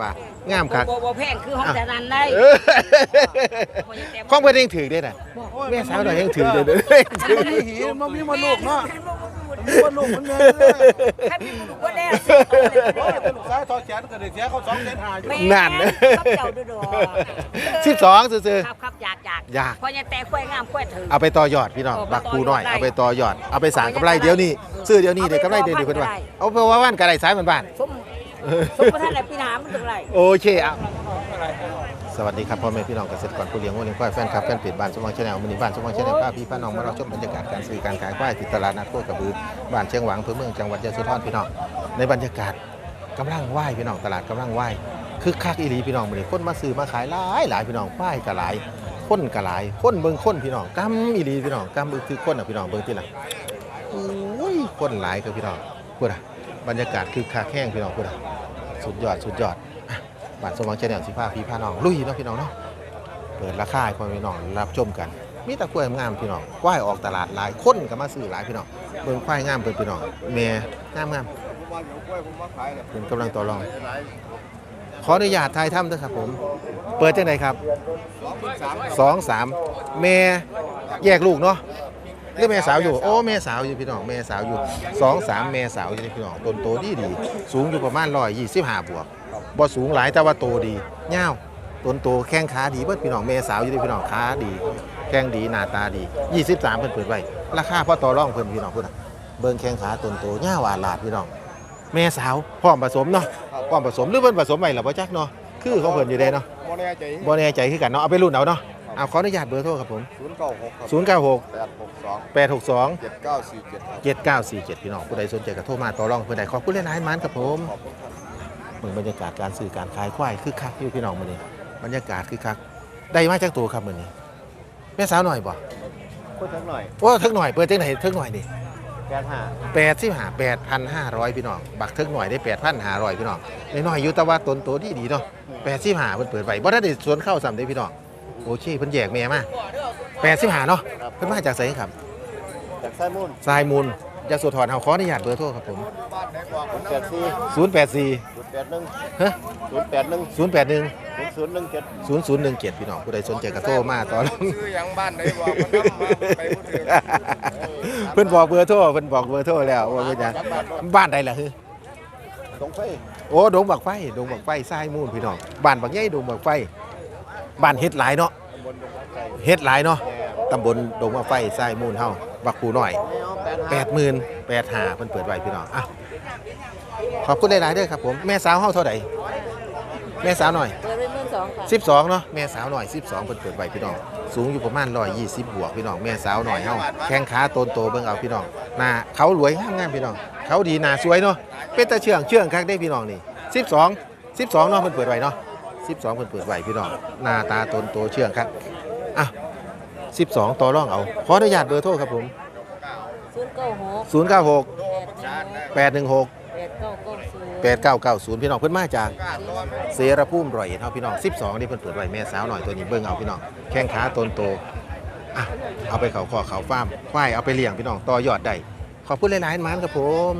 ว่างามคักบ่บ่แพงคือห้องแต่นั้นได้เออของเพิ่นเองถือได้น่ะแม่สาวหน่อยยังถือเด้อเด้อมันมีหีมันมีมันลูกเนาะมันมีมันลูกมันแม่เลยถ้ามีลูกบ่ได้โอ้ยแต่ลูกชายทอดแขนก็ได้เสียเขาสองเส้นหาอยู่นั่นครับเจ้าดูดอกสิบสองซื่อครับครับอยากอยากอยากเพราะยังแต่กล้วยงามกล้วยถึงๆเอาไปต่อยอดพี่น้องบักปูน้อยเอาไปต่อยอดเอาไปสร้างกำไรเดี๋ยวนี้ซื้อเดี๋ยวนี้เดี๋ยวกำไรเดี๋ยวนี้เพิ่นว่าเอาเพราะว่าบ้านกระไรสายเหมือนบ้าน สมสมประทานในปีหน้ามันถึงไรโอเคอะสวัสดีครับพ่อแม่พี่น้องเกษตรกรผู้เลี้ยงวัวเลี้ยงควายแฟนคลับแฟนเพจบ้านสมหวังชาแนลมินิบ้านสมหวังชาแนลป้าพี่ป้าน้องมาเราชมบรรยากาศการซื้อการขายควายที่ตลาดนัดโคกระบือบ้านเชียงหวังอำเภอเมืองจังหวัดยะโสธรพี่น้องในบรรยากาศกำลังไหวพี่น้องตลาดกำลังไหวคือคักอีหลีพี่น้องมื้อนี้คนมาซื้อมาขายหลายหลายพี่น้องควายก็หลายคนก็หลายคนเบิ่งคนพี่น้องกำอีหลีพี่น้องกำอึกคือคนอะพี่น้องเบิ่งที่ละโอ้ยคนหลายคือพี่น้องพูดอะบรรยากาศคือคักแห้งพี่น้องพูดอะ สุดยอดสุดยอดบ้านสมหวังชาแนลสิพาพี่พาน้องลุยเนาะพี่น้องเนาะเปิดราคาให้พ่อพี่น้องรับชมกัน มีแตะกล้วยงามพี่น้องควายออกตลาดหลายคนก็มาซื้อหลายพี่น้องเบิ่งควายงามเพิ่นพี่น้องแม่งามงามเป็นกำลังต่อรอง ขออนุญาตถ่ายทำด้วยครับผม เปิดจังไดครับสองสามแม่แยกลูกเนาะ หรือแม่สาวอยู่ โอ้แม่สาวอยู่พี่น้องแม่สาวอยู่สองสามแม่สาวอยู่พี่น้องต้นโตดีดี สูงอยู่ประมาณร้อยยี่สิบห้าบวกบ่สูงหลายแต่ว่าโตดีเงาวต้นโตแข้งขาดีเบิดพี่น้องแม่สาวอยู่ที่พี่น้องขาดี แข้งดีหน้าตาดี23เพิ่นเปิดไว้ราคาพอต่อรองเพิ่นพี่น้องพุ่นน่ะเบิ่งแข้งขาต้นโตเงาวอาลาดพี่น้องแม่สาวพร้อมผสมเนาะพร้อมผสมหรือเพิ่นผสมไว้ล่ะบ่จักเนาะคือของเพิ่นอยู่เด้เนาะบ่แน่ใจบ่แน่ใจคือกันเนาะเอาไปรุ่นเอาเนาะ เอาขออนุญาตเบอร์โทรครับผม ศูนย์เก้าหกค096รับแปดหกสอง862 เจ็ดเก้าสี่เจ็ดครับ 7947 พี่น้องผู้ใดสนใจก็โทรมาต่อรองเพิ่นได้ขอบคุณหลายๆมันครับผมขอบคุณครับเมืองบรรยากาศการสื่อการขายควายคือคักอยู่พี่น้องมื้อนี้บรรยากาศคือคักได้มาจากตัวครับมื้อนี้แม่สาวหน่อยบ่พูดสักหน่อยโอ้เทิกหน่อยเปิดจังไหนเทิกหน่อยนี่แปดห้า85 8,500พี่น้อง บักเทิกหน่อยได้8,500พี่น้องน้อยๆอยู่แต่ว่าต้นโตดีดีๆเนาะ85เพิ่นเปิดไว้บ่ทันได้สวนเข้าซ้ำเด้พี่น้อง โอเคเพิ่นแยกแม่มา85เนาะเพิ่นมาจากไสครับจากไส้มุ่นทรายมูลยาโสธรเฮาขออนุญาตเบอร์โทรครับผมแปดสี่ศูนย์084แปดหนึ่งฮะศูนย์แปดหนึ่ง081ศูนย์ศูนย์หนึ่งเจ็ด0017พี่น้องผู้ใดสนใจก็โทรมาต่อรองซื้อยังบ้านไหนบอกมันนำมาไปพูดถึงเพิ่นบอกเบอร์โทรเพิ่นบอกเบอร์โทรแล้วว่าเป็นหยังบ้านใดล่ะคือ ตรงไฟโอ้ดงบักไฟดงบักไฟทรายมูลพี่น้องบ้านบักใหญ่ดงบักไฟ บ้านเฮ็ดหลายเนาะตำบลดงไฟเฮ็ดหลายเนาะแม่ตำบลดงบักไฟทรายมูลเฮาบักคูน้อยแปดห้า80,000 85เพิ่นเปิดไว้พี่น้องอะขอบคุณหลายๆเด้อครับผมแม่สาวเฮาเท่าใดแม่สาวหน่อยเปิดไปหมื่นสองค่ะ12เนาะแม่สาวหน่อย 12เพิ่นเปิดไว้พี่น้องสูงอยู่ประมาณ120บวกพี่น้องแม่สาวหน่อยเฮาแข้งขาโตนโตเบิ่งเอาพี่น้องหน้าเขารวยงามๆพี่น้องเขาดีหน้าสวยเนาะเป็นตาเชื่องเชื่องคักได้พี่น้องนี่12 12เนาะเพิ่นเปิดไว้เนาะ 12เพิ่นเปิดไว้พี่น้องหน้าตาโตนโตเชื่องครับอะ12 ต่อรองเอา ขออนุญาตเบอร์โทรครับผม ศูนย์เก้าหก096แปดหนึ่ง816 แปดเก้าเก้าศูนย์8990 พี่น้องเพิ่นมาจาก เสรภูมิร้อยเอ็ดเฮาพี่น้อง 12 นี่เพิ่นเปิดไว้แม่สาวหน่อยตัวนี้เบิ่งเอาพี่น้องแข้งขาโตนโตอะเอาไปเขาคอเขาฟาร์มควายเอาไปเลี้ยงพี่น้องต่อยอดได้ขอบคุณหลายๆมันครับผม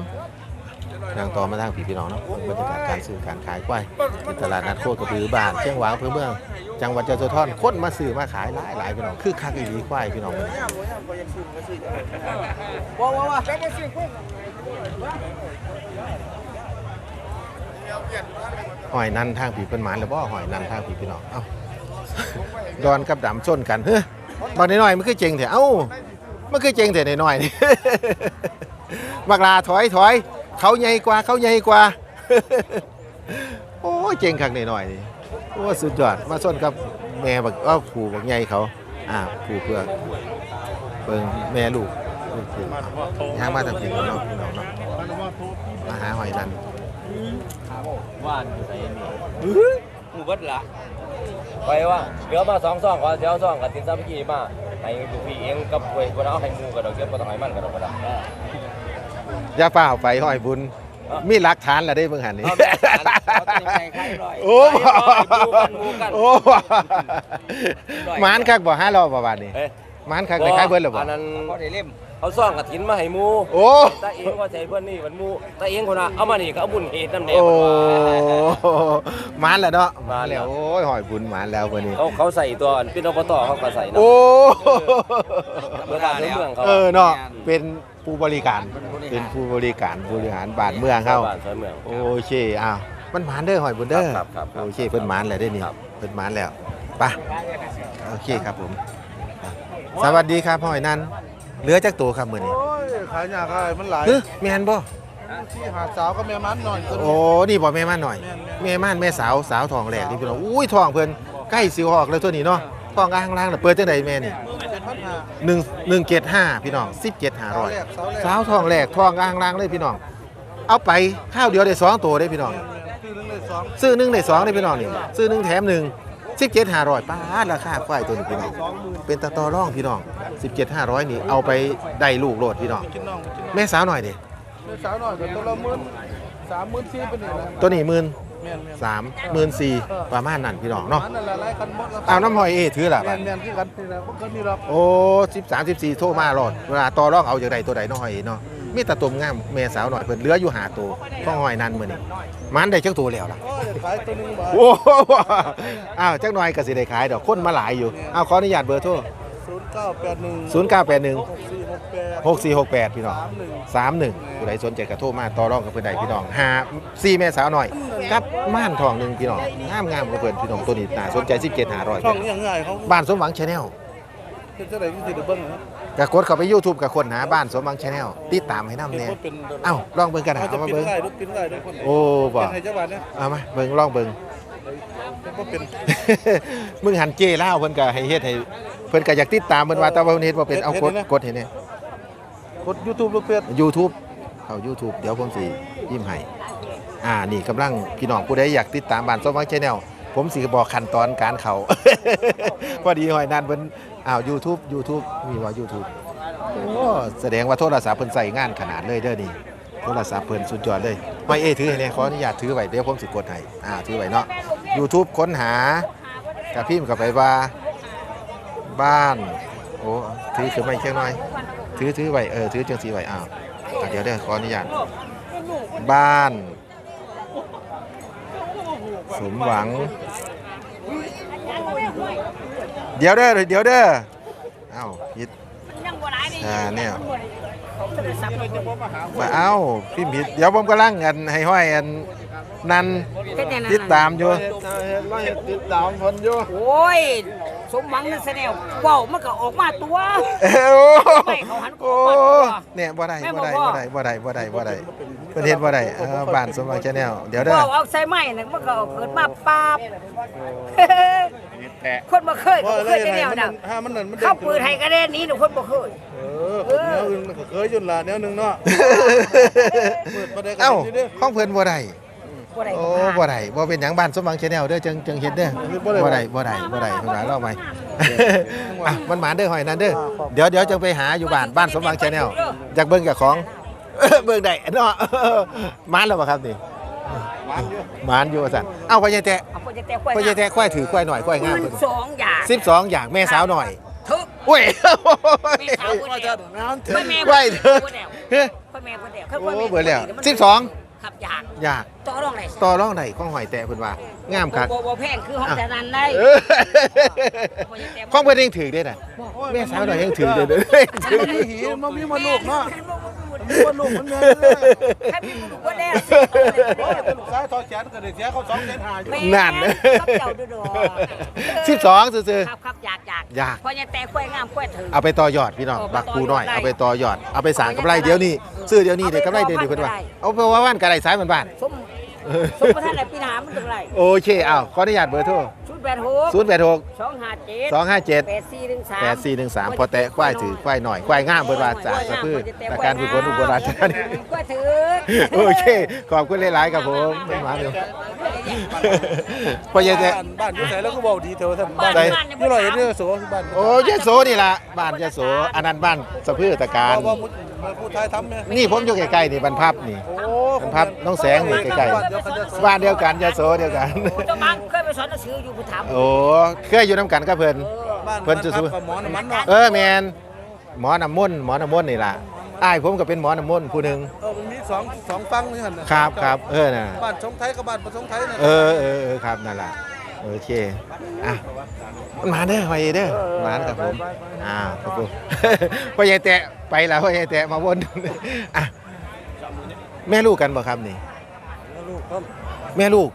นางต่อมาทางพี่พี่น้องเนาะบรรยากาศการซื้อการขายควยที่ตลาดนัดโคกระบือบ้านเชียงหวางอำเภอเมือง จังหวัดยะโสธรคนมาซื้อมาขายหลายหลายๆพี่น้องคือคักอีหลีควยพี่น้องมื้อนี้ว้าวว้าวหอยนันทางผีเป็นหมานหรือบ่หอยนันทางผีพี่น้องเอ้าดอนกับดำชนกันเฮ้ยบางน้อยๆมันคือเจงเถอะเอ้ามันคือเจงเถอะน้อยๆนี่บักลาถอยถอย เขาใหญ่กว่าเขาใหญ่กว่า โอ้เจงคักน้อยๆนี่โอ้สุดยอดมาส้นกับแม่บักว่าผูบักใหญ่เขาอ่าผูเพื่อเบิ่งแม่ลูกลูกผูย่างมาทางผีพี่น้องพี่น้องเนาะมาหาหอยนันว่านอยู่ไหนนี่หมูเบิดละไปว่าเดี๋ยวมาสองซองก่อนเดี๋ยวซองกับตินซาพิกีมาให้ลูกพี่เองกับเวยคนเอาให้หมูกับดอกเก็บก็ต้องให้มันกับดอกกระดาษ อย่าเปล่าไปหอยบุญ มีหลักฐานแล้วได้เบิ่งหันนี่ เอาแบบนั้นเอาตัวนี้ไปให้หน่อยโอ้ไปให้หน่อยหมู่กันหมู่กันโอ้หมานคักบ่ห้ารอบบ่บาดนี้เอ๊ะหมานคักได้ขายเบิดแล้วบ่อันนั้นพอได้เล่มพเอาซ่องกระถินมาให้หมูโอ้ ตาเองก็ใช้เพื่อนนี่มันหมูตาเองคนน่ะเอามานี่ก็เอาบุญเฮ็ดน้ำแดงโอ้มานแล้วเนาะมาแล้วโอ้ยหอยบุญมานแล้ววันนี้ เขาเขาใส่ตัวอันเป็นอบตเขาก็ใส่นะโอ้เมื่อบ้านเมืองเขาเออเนาะเป็น ผู้บริการ เป็นผู้บริการบริหารบ้านเมืองเขาบ้านสวยเมืองโอเคอ้าวมันหมานเด้อหอยบุญเด้อครับครับครับโอเคเพิ่นหมานแล้วได้อนี่ครับ เพิ่นหมานแล้วไปโอเคครับผมสวัสดีครับหอยนันเหลือจักตัวครับมื้อนี้โอ้ยขายยากขายมันหลายเฮ้ยแม่นบ่ที่หาดสาวก็แม่มันหน่อยตัวโอ้นี้นี่บ่แม่ม่านหน่อย แม่ม่านแม่สาวสาวทองแหลกนี่พี่น้องอุ้ยทองเพิ่นใกล้สิออกแล้วตัวนี้เนาะทองอ่างล่างน่ะเปิดจังไดแม่นี่เจ็ดพัน ห้าหนึ่งหนึ่งเจ็ดห้าพี่น้องสิบเจ็ดห้าร้อยสาวทองแหลกทองอ่างล่างเลยพี่น้อง เอาไปข้าวเดียวได้สองตัวได้พี่น้องคือหนึ่งเลยสอง ซื้อหนึ่งได้สองได้พี่น้องนี่ซื้อหนึ่งแถมหนึ่งสิบเจ็ดห้าร้อยป้าดราคาควายตัวนี้พี่น้อง เป็นตะตอร่องพี่น้องสิบเจ็ดห้าร้อยนี่เอาไปได้ลูกโลดพี่น้องกินน้องกินน้อง แม่สาวหน่อยเด็แม่สาวหน่อยก็ตัวละหมื่นสามหมื่นสี่เป็นนี่แหละตัวนี้หมื่น แม่นแม่น สามหมื่นสี่ประมาณนั้นพี่น้องเนาะมันนั่นแหละหลายคันหมดแล้วเอาน้ำหอยเอถือละแม่บัดนแม่นคือกันนี่แหละพวกกันนี่หรอกโอ้สิบสามสิบสี่โทรมาโลดเวลาต่อรองเอาจากใดตัวใดน้อยเนาะมีแตะตุ่มงามแม่สาวหน่อยเพิ่นเหลืออยู่หาตัวข้องหอยนั่นมื้อนี้มันได้จักตัวแล้วล่ะโอ้ยขายตัวหนึงบาทโอ้โหอ้าวจักหน่อยก็สิได้ขายดอกคนมาหลายอยู่อ้าวขออนุญาตเบอร์โทรศูนย์ เก้าแปดหนึ่ง0981 หกสี่หกแปด6468 พี่น้อง สามหนึ่ง31ผู้ใดสนใจก็โทรมาต่อรองกับเพิ่นได้พี่น้องหา4แม่สาวหน่อยกับม่านทองหนึงพี่น้องงามๆกับเพิ่นพี่น้องตัวนี้น่าสนใจ17 ช่องนี้ยังไงเขา500บ้านสมหวัง Channel เป็นเท่าไหร่ที่สิได้เบิ้งนะก็กดเข้าไป YouTube กับคนหาบ้านสมหวัง Channel ติดตามให้นำแน่เขาเป็นเอ้าลองเบิ่งกันหาเขาจะมาปิดเบิ่งไล่ลูกปิดไล่ด้วยคนโอ้บ่เป็นไทยจังหวัดเนี่ยเอามาเบิ่งลองเบิ่ง ก็เป็น มึงหันเจล่าวเพิ่นก็ให้เฮ็ดให้เพิ่นก็อยากติดตามเพิ่นว่าแต่ว่าเพิ่นเฮ็ดบ่เป็นเอากดกดให้แน่กดยูทูบลูกเพจ YouTube เข้า YouTube เดี๋ยวผมสิยิ้มให้อ่านี่กำลังพี่น้องผู้ใดอยากติดตามบ้านสมหวัง Channel ผมสิบอกขั้นตอนการเข้า พอดีหอยนานเพิ่นอ้าว YouTube YouTube มีว่า YouTube โอ้แสดงว่าโทรศัพท์เพิ่นใส่งานขนาดเลยเด้อนี่โทรศัพท์เพิ่นสุดยอดเลยไม่เอถือให้แน่ขออนุญาตถือไว้เดี๋ยวผมสิกดให้อ่าถือไว้เนาะ YouTube ค้นหากับพิมพ์กับไปว่า บ้าน โอ้ ถือถือไม่เชียงน้อย ถือถือไว้เออ ถือจังสีไว้อ้าวอะเดี๋ยวเดี๋ยวขออนุญาต บ้าน สมหวัง เดี๋ยวเด้อ เดี๋ยวเด้อ เอ้าผิดอ่าเนี่ยมาเอ้าพิมพ์ผิดเดี๋ยวผมกำลังอันให้ห้อยอัน นันติดตามอยู่ไม่ติดตามคนอยู่โอ้ย สมหวังนั่นแสดงเว้ามันก็ออกมาตัวเอ้าไม่เขาหันโอ้เขาหันตัว เนี่ยบ่ได้แม่บ่ได้บอกบ่ว่าได้บ่ได้บ่ได้บ่ได้เพิ่นเฮ็ดบ่ได้เออบ้านสมหวังชาแนลเดี๋ยวเด้อเว้าเอาใส่ไม้น่ะมันก็เกิดมาปาบคนบ่เคยก็ว่าบ่อะไรเคยได้ไหนแนวมันน่ะถ้ามันนั่นมันเข้าปืนให้กระเด็นหนี้หนูคนบ่เคยเออคนแนวอื่นก็เคยจนละแนวหนึงเนาะ เปิดประเด็นกัเอ้านนี่เด้อของเพิ่นบ่ได้ บ่ได้โอ้ก็บ่มาได้บ่เป็นหยังบ้านสมหวังชาแนลเด้อจังจังเฮ็ดเด้อบ่ได้บ่ได้บ่ได้เพิ่นว่าเล่าใหม่ อะมันหมานเด้อหอยนั่นเด้อเดี๋ยวเดี๋ยวจังไปหาอยู่บ้านบ้านสมหวังชาแนลอยากเบิ่งกับของ เบิ่งได้เนาะหมานแล้วบ่ครับนี่หมานอยู่ว่าซั่นเอ้าพ่อใหญ่แตะเอาคนจะแต่ควายพ่อใหญ่แตะควายถือควายหน่อยควายงามหเพิ่มื่นนสองอย่าง12อย่างแม่สาวหน่อยทึกอุ้ยแม่สาวคนเดียวน้ำถึไม่งแม่ไหวเถอะคนเดียวเฮ้ยคนแม่คนเดียวโอ้เบิดแล้วมันสิบสอง ขับยากอยากต่อรองไหนต่อรองได้ของหอยแตะเพิ่นว่างามคัก บ่บ่แพงคือห้องแต่นั้นได้เออของเพิ่นยังถือได้น่ะแม่สาวหน่อยยังถือได้เด้อมันมีหีมันมีมันลูกเนาะมั นมีมันลูกมันแม่ใครมีบุรุษว่าแน่โอ้ยเลูกชายทอแขนก็ได้เสียเขาสองแสนหาอยู่นั่นขับเจ้าดูดสิบสองซื่อครับครับอยากอยากอยากพอยังแต่ควยงามควยถือเอาไปต่อยอดพี่น้องบักปูน้อยเอาไปต่อยอดเอาไปสางกำไรเดี๋ยวนี้ซื้อเดี๋ยวนี้เดี๋ยวกำไรเดี๋ยวนี้เพิ่นว่าเอาไปว่าว่านกระไรสายมันบ้านสมสมประธานไหนปีหนามันถึงไรโอเคอ้าวขออนุญาตเบอร์โทร ชุดแปดหก086สองห้าเจ็ด257แปดสี่หนึ่งสาม8413พอแตะควายถือควายหน่อยควายงามเพิ่นว่าจากสะพือแต่การฝึกฝนอุบลราชธานีควายถือโอเค ขอบคุณหลายๆครับผมไม่มาเลยพ่อใหญ่แตะบ้านอยู่ไหนแล้วก็บอกดีเถอะท่านบ้านใส่นี่เราเห็นเนี่ยโสบ้านโอ้ยโสนี่ล่ะบ้านยโสอันนั้นบ้านสะพือตะการว่าผู้ไทยทำเนี่ยนี่ผมอยู่ใกล้ๆนี่บรรพับนี่ โอ้บรรพับน้องแสงนี่ใกล้ๆบ้านเดียวกันยโสเดียวกันเจ้ามังเคยไปสอนหนังสืออยู่ผู้ถามโอ้เคยอยู่น้ำกันกับเพิ่นเพิ่นจะสู้กับหมอน้ำมันเนาะเออแมนหมอน้ำมนต์หมอน้ำมนต์นี่ล่ะอ้ายผมก็เป็นหมอน้ำมนต์ผู้หนึ่งเออมันมีสองสองฟังนี่หั่นนะครับครับเออน่ะบ้านสงไทยกับบ้านประสงไทยนะเออเออเออครับนั่นล่ะโอเคอะมาเด้อไปเด้อมาครับผมอ่าครับผมพ่อใหญ่แตะไปแล้วพ่อใหญ่แตะมาวนอะ แม่ลูกกันบ่ครับนี่ ลูกครับแม่ลูก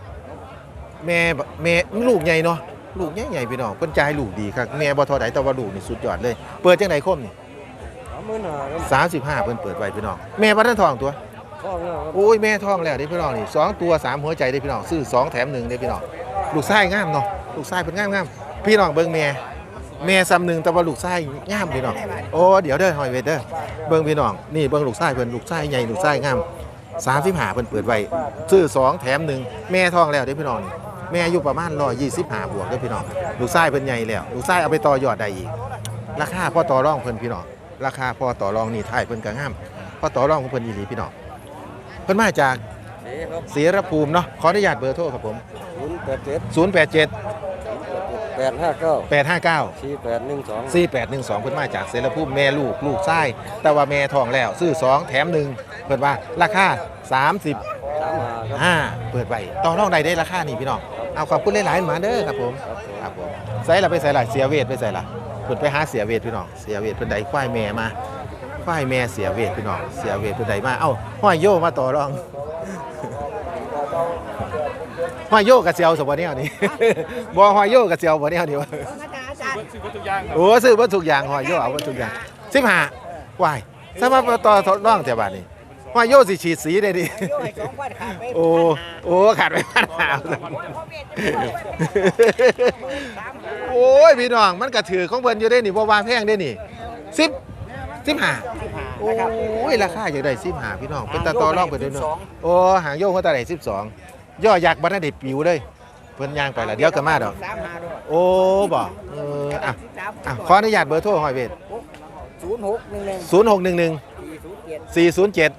แม่บแม่ลูกใหญ่เนาะลูกใหญ่ใหญ่พี่น้องเพิ่นจ่ายลูกดีครับแม่บ่เท่าใดแต่ว่าลูกนี่สุดยอดเลย เปิดจังไดคมนี่สามหมื่นห้าครับสามสิบห้าเพิ่นเปิดไว้พี่น้องแม่บ่ทันทองตัว พ่อเนี่ยครับโอ้ยแม่ทองแล้วเด้พี่น้องนี่สองตัวสามหัวใจเด้พี่น้องซื้อสองแถมหนึ่งเด้พี่น้องลูกชายงามเนาะลูกชายเพิ่นงามงามพี่น้องเบิ่งแม่แม่ซ้ำหนึ่งแต่ว่าลูกชายงามพี่น้องโอ้เดี๋ยวเด้อหอยเวทเด้อเบิ่งพี่น้องนี่เบิ่งลูกชายเพิ่นลูกชายใหญ่ลูกชายงาม สามสิบห้าเพิ่นเปิดไว้ซื้อสองแถมหนึ่งแม่ทองแล้วเด้พี่น้องนี่แม่อายุประมาณร้อยยี่สิบห้าบวกเด้อพี่น้องลูกชายเพิ่นใหญ่แล้วลูกชายเอาไปต่อยอดได้อีก ราคาพ่อต่อรองเพิ่นพี่น้องราคาพ่อต่อรองนี่ท้ายเพิ่นก็งามพ่อต่อรองของเพิ่นอีหลีพี่น้องเพิ่นมาจากเอ๊ะครับศรีรภูมิเนาะขออนุญาตเบอร์โทรครับผม ศูนย์แปดเจ็ด087 แปดห้าเก้า859สี่แปดหนึ่งสอง4812เพิ่นมาจากศรีรภูมิแม่ลูกลูกชายแต่ว่าแม่ท้องแล้วซื้อ2แถม1เพิ่นว่าราคา30สามหาครับอ่าเปิดไว้ต่อรองได้ได้ราคานี่พี่น้องเอาขอบคุณหลายๆมาเด้อครับผม ครับผมใส่ละไปใส่ละเสียเวทไปใส่ละเพิ่นไปหาเสียเวทพี่น้องเสียเวทเพิ่นได้ควายแม่มาควายแม่เสียเวทพี่น้องเสียเวทเพิ่นได้มาเอ้าห้อยโยมาต่อรอง ห้อยโยกับเซียวสบ่แนวนี่ บ่ห้อยโยกับเซียวบ่แนวนี่วะโอ้ซื้อเบ่ทุกอย่างห้อยโยเอาเบ่ทุกอย่าง15วายถ้ามาต่อทดลองแต่บาดนี้ห้อยโยสิฉีดสีได้ดิโยให้สองพันขาดไปโอ้โอ้ขาดไปพันหาโอ้ยพี่น้องมันก็ถือของเพิ่นอยู่ได้นี่บ่ว่าแพงได้นี่สิบสิบห้าโอ้ยราคาอยู่ได้สิบห้าพี่น้องเป็นตาต่อรองไปด้วยเนาะโอ้หางโยกเขาตาได้สิบสอง ย่อยักษ์บันได้ปิวเลย เพิ่นย่างไปละเดี๋ยวก็มาดอก สามห้าด้วยโอ้บ่เอออะอะขออนุญาตเบอร์โทรหอยเวทศูนย์หกหนึ่งหนึ่งศูนย์หกหนึ่งหนึ่งสี่ศูนย์เจ็ดสี่ศูนย์เจ็ด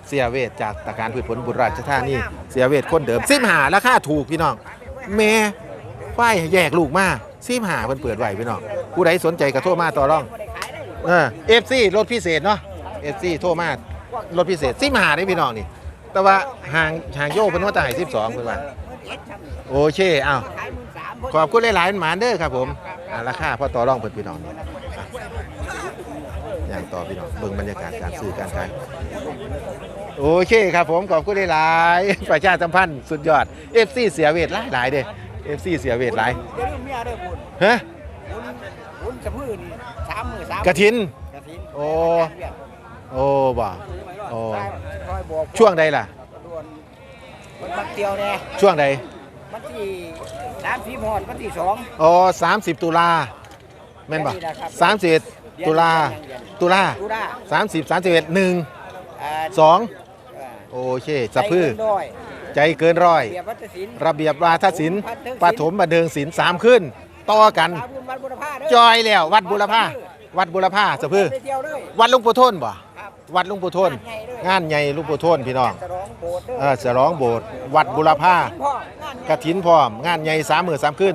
884 เสียเวทจากตะการพืชผลบุรีราชธานีเสียเวทคนเดิมซิมหาราคาถูกพี่น้องแม่ฝ้ายแยกลูกมาซิมหาเพิ่นเปิดไว้พี่น้องผู้ใดสนใจก็โทรมาต่อรองเออฟซีรถพิเศษเนาะเอฟซีโทรมารถพิเศษซิมหาได้พี่น้องนี่ แต่ว่าห่างห่างโยเพิ่นว่าจะให้12เพิ่นว่าโอเคอ้าวขอบคุณหลายๆหมานเด้อครับผมอ่าราคาพอต่อรองเพิ่นพี่น้องนี่อะอย่างต่อพี่น้องเบิ่งบรรยากาศการซื้อการขายโอเคครับผมขอบคุณหลายๆประชาสัมพันธ์สุดยอด FC เสียเวทหลายหลายๆเด้อ FC เสียเวทหลายเดี๋ยวนี้เมียได้บุญฮะบุญสะพื้นสามมื่นสามกระถินกระถินโอ้ โอ้บ่ โอ้คอยบอกช่วงใดล่ะ ด่วนมันบักเตียวแน่ช่วงใดวันที่สามสี่หอดวันที่สอง อ๋อ30ตุลาแม่นบ่31ตุลาตุลาตุลา30 31 1อ่า2โอเคสะพื้อใจเกินร้อยใจเกินร้อย เบียบวัฒนศิลป์ ระเบียบวาทศิลป์ปฐมบันเทิงศิลป์สามขึ้น ต่อกัน ตาบุญวัดบุรพาเด้จอยแล้ว วัดบุรพาวัดบุรพาสะพื้อไปเที่ยวเลยวัดหลุงปู่ทนบ่ครับ วัดหลุงปู่ทน งานใหญ่หลุงปู่ทนพี่น้องจะร้องโบสถ์เด้อเออฉลองโบสถ์วัดบุรพาพ่องานกระถินพร้อม งานใหญ่สามหมื่นสามขึ้น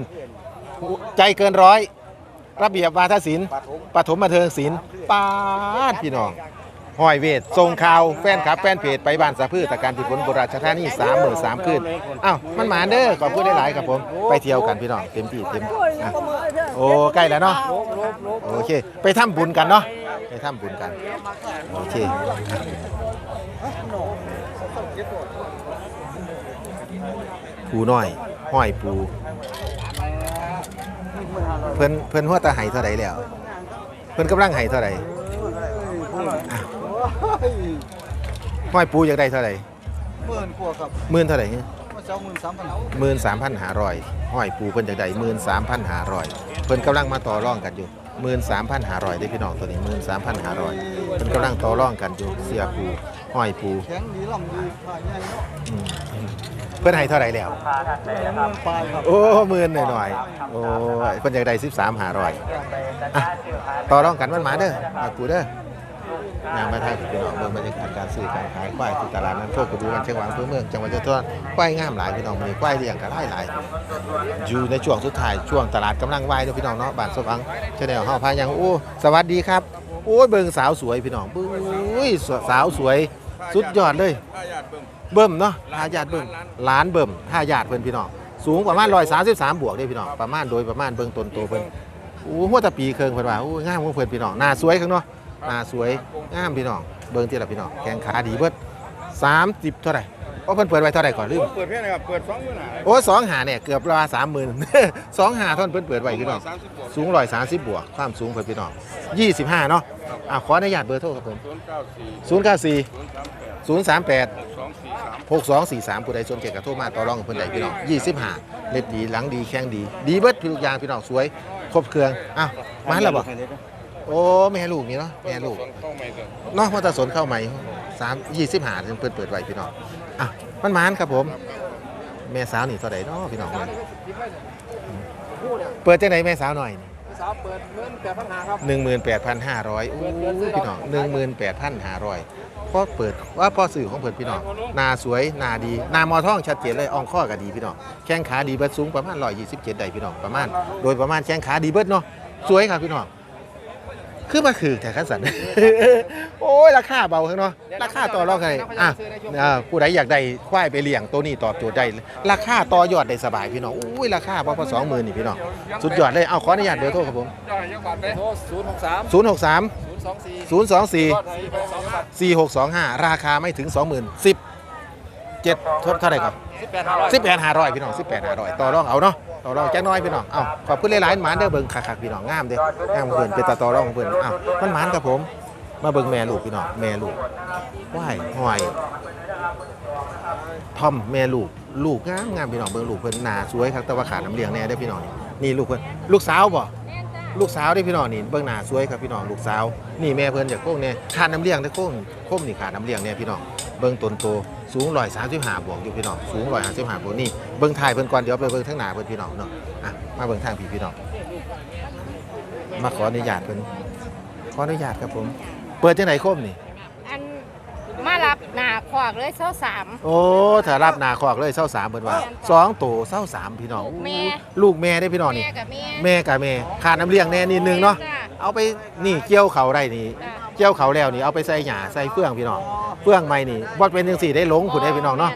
ใจเกินร้อย ระเบียบวาทศิลป์ปฐมบันเทิงศิลป์ปาดพี่น้องห้อยเวททรงข่าวแฟนคลับแฟนเพจไปบ้านสะพื้อตะการพิผลบุราชธานีสามหมื่นสามขึ้นอ้าวมันหมานเด้อขอบคุณหลายๆครับผม ไปเที่ยวกันพี่น้องเต็มที่เต็มอะโอ้ใกล้แล้วเนาะโอเค ไปทำบุญกันเนาะ ไปทำบุญกัน โอเคปูน้อยห้อยปู เพิ่นเพิ่นหัวตาไห้เท่าไรแล้ว เพิ่นกำลังไห้เท่าไรอะห้อยปูอยากได้เท่าไรหมื่นกว่าครับหมื่นเท่าไรว่าเจ้าหมื่นสามพันหมื่นสามพันห้าร้อยห้อยปูเพิ่นอยากได้หมื่นสามพันห้าร้อยเพิ่นกำลังมาต่อรองกันอยู่ หมื่นสามพันห้าร้อยได้พี่น้องตัวนี้หมื่นสามพันห้าร้อยเป็นกำลังต่อรองกันอยู่เสียปูห้อยปูเพื่อืมเพิ่นให้เท่าไรแล้วโอ้หมื่นหน่อยๆโอ้ยเพิ่นอยากได้สิบสามห้าร้อยอะต่อรองกันมันหมาเด้อมาปูเด้อ นางมาทางพี่น้องเบิ่งบรรยากาศการซื้อการขายควายที่ตลาดนั้นโคกกระบือวันเชียงหวางอำเภอเมืองจังหวัดยะโสธรควายงามหลายพี่น้องมีควายเลี้ยงก็หลายหลายอยู่ในช่วงสุดท้ายช่วงตลาดกำลังวายเด้อพี่น้องเนาะบ้านสว่างชาแนลเฮาพายังโอ้สวัสดีครับโอ้ยเบิ่งสาวสวยพี่น้องปุ้ยสาวสวยสุดยอดเลยเบิ่งเบิ่มเนาะทายาทเบิ่มล้านเบิ่มทายาทเพิ่นพี่น้องสูงประมาณ133บวกเด้พี่น้องประมาณโดยประมาณเบิ่งตนโตเพิ่นโอ้หัวตะปีเคิงเพิ่นว่าโอ้งามของเพิ่นพี่น้องหน้าสวยข้างเนาะ หน้าสวยงามพี่น้อง เบิ่งที่ละพี่น้องแข้งขาดีเบิด30 เท่าไหร่โอ้เพิ่นเปิดไว้เท่าไหร่ก่อนลืมเปิดเพียงนะครับ เปิดสองมื้อหน้าโอ้สองหาเนี่ยเกือบราสามหมื่นสองหาท่อนเพิ่นเปิดไว้พี่น้องสามสิบบวกสูง130บวก ความสูงเพิ่นพี่น้อง25เนาะอะขออนุญาตเบอร์โทรครับผมศูนย์เก้าสี่094ศูนย์สามแปด038สองสี่สามหกสองสี่สามผู้ใดสนใจกระโทรมาต่อรองกับเพิ่นใดพี่น้องยี่สิบห้าเล็ดดีหลังดีแข้งดี ดีเบิดทุกอย่างพี่น้องสวย ครบเครื่องอ้าวมาแล้วบ่ โอ้แม่ลูกนี่เนาะแม่ลูกเข้าไม่เกินเนาะมาตาสนเข้าใหม่สามยี่สิบห้าเพิ่นเปิดไว้พี่น้องอะมันมานครับผม แม่สาวนี่เท่าใดเนาะพี่น้องเนี่ยเปิดจังไหนแม่สาวหน่อยนี่สาวเปิดเงินแปดพันหาครับหนึ่งหมื่นแปดพันห้าร้อยอู้พี่น้องหนึ่งหมื่นแปดพันห้าร้อยพ่อเปิดว่าพ่อสื่อของเปิดพี่น้องหนาสวยหนาดีหนามอท่องชัดเจนเลยอ่องข้อก็ดีพี่น้องแข้งขาดีเบิดสูงประมาณร้อยยี่สิบเจ็ดได้พี่น้องประมาณ โดยประมาณแข้งขาดีเบิดเนาะสวยครับพี่น้อง คือมาคือแต่ขันสัน โอ้ยราคาเบาข้างเนาะราคาต่อรองกันเลยอะอ่าผู้ใดอยากได้ควายไปเลี้ยงตัวนี้ตอบโจทย์ได้ราคาต่อยอดได้สบายพี่น้องอุ้ยราคาพอพอสองหมื่นนี่พี่น้องสุดยอดเลยเอาขออนุญาตเบอร์โทรครับผมโทรศูนย์หกสามศูนย์หกสามศูนย์สองสี่ศูนย์สองสี่สองครับสี่หกสองห้าราคาไม่ถึงสองหมื่นสิบ เจ็ดเท่าไหร่ครับสิบแปดห้าร้อยสิบแปดห้าร้อยพี่น้องสิบแปดห้าร้อยต่อรองเอาเนาะต่อรองแจ้งน้อยพี่น้องเอาขอบคุณหลายๆหมานเด้อเบิ่งคักๆพี่น้องงามเด้องามของเพิ่นเป็นตาต่อรองของเพิ่นเอามันหมานครับผมมาเบิ่งแม่ลูกพี่น้องแม่ลูกว่ายหอยทอมแม่ลูกลูกงามงามพี่น้องเบิ่งลูกเพิ่นหน้าสวยครับแต่ว่าขาดน้ำเลี้ยงแน่ได้อพี่น้องนี่นี่ลูกเพิ่นลูกสาวบ่ลูกสาวได้อพี่น้องนี่เบื้องหน้าสวยครับพี่น้องลูกสาวนี่แม่เพิ่นจากโค้งเนี่ยขาดน้ำเลี้ยงได้อโค้งโค้งนี่ขาดน้ำเลี้ยงเนี่ยพี่น้องเบื้องต้นโต สูงร้อยสามสิบห้าบวกอยู่พี่น้องสูงร้อยห้าสิบห้าบวกนี่เบื้องท้ายเพิ่นก่อนเดี๋ยวไปเบื้องทั้งหน้าเพิ่นพี่น้องเนาะอะมาเบื้องทางพี่พี่น้องมาขออนุญาตเพิ่นขออนุญาตครับผม เปิดจังไหนโค้มนี่ อันมารับหนาขวากเลยเส้าสาม โอ้ถ้ารับหน้าคอกเลยเศร้าสามเพิ่นว่าสองโตเศร้าสามพี่น้องลูกแม่ ลูกแม่ได้อพี่น้องนี่ แม่กับแม่ แม่กับแม่ขาดน้ำเลี้ยงแน่นิดนึงเนาะ จ้เอาไปนี่เกี่ยวเขาได้นี่ จ้ะ เกี่ยวเขาแล้วนี่เอาไปใส่หญ้าใส่เฟืองพี่น้องเฟืองใหม่นี่บ่เป็นจังซี่ได้หลงคุณได้พี่น้องเนาะ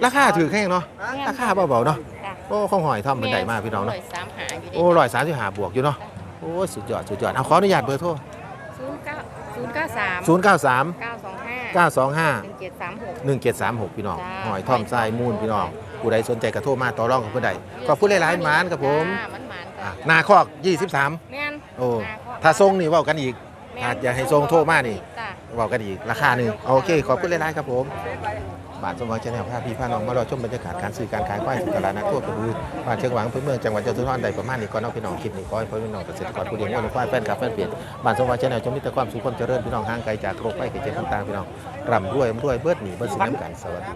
แม่จ้ราคาถือแค่เนาะแม่นราคาเบาๆเนาะจ้ะโอ้ของหอยทอมเป็นไดมากพี่น้องเนาะร้ยสามหาอยู่โอ้ร้อยสามสิบห้าบวกอยู่เนาะโอ้ยสุดยอดสุดยอดเอาขออนุญาตเบอร์โทรศูนย์เก้าศูนย์เก้าสามศูนย์เก้าสามเก้าสองห้าเก้าสองห้าหนึ่งเจ็ดสามหกหนึ่งเจ็ดสามหกพี่น้องจ้าหอยทอมทรายมูลพี่น้องผู้ใดสนใจกระโทรมาต่อรองกับผู้ใดขอบคุณหลายๆหมานครับผมจ้ามันหมานอะจ้ะนาคอกยี่สิบสามแม่นโอ้นาคอกถ้าทรงนี่เว่ากันอีก แม่ถ้าอยากให้ทรงโทรมานี่จ้ะ บอกกันอีกราคาหนึ่งโอเค ขอบคุณหลายๆครับผม บาทสมหวังชาแนลพาพี่พาน้องมารอชมบรรยากาศการซื้อการขายควายที่ตลาดนัดทั่วกระบือบ้านเชียงหวังพื้นเมืองจังหวัดจันทบุรีใดประมาณนี้ก่อนเอาพี่น้องคลิปนี้ขอให้พ่อพี่น้องเกษตรกรผู้เลี้ยงวัวเลี้ยงควายแฟนคลับแฟนเพจบ้านสมหวังชาแนลจงมีแต่ความสุขความเจริญพี่น้องห่างไกลจากโรคภัยไข้เจ็บต่างๆพี่น้องร่ำรวยร่ำรวยเบิดหนีเบิดสินน้ำกันสวัสดี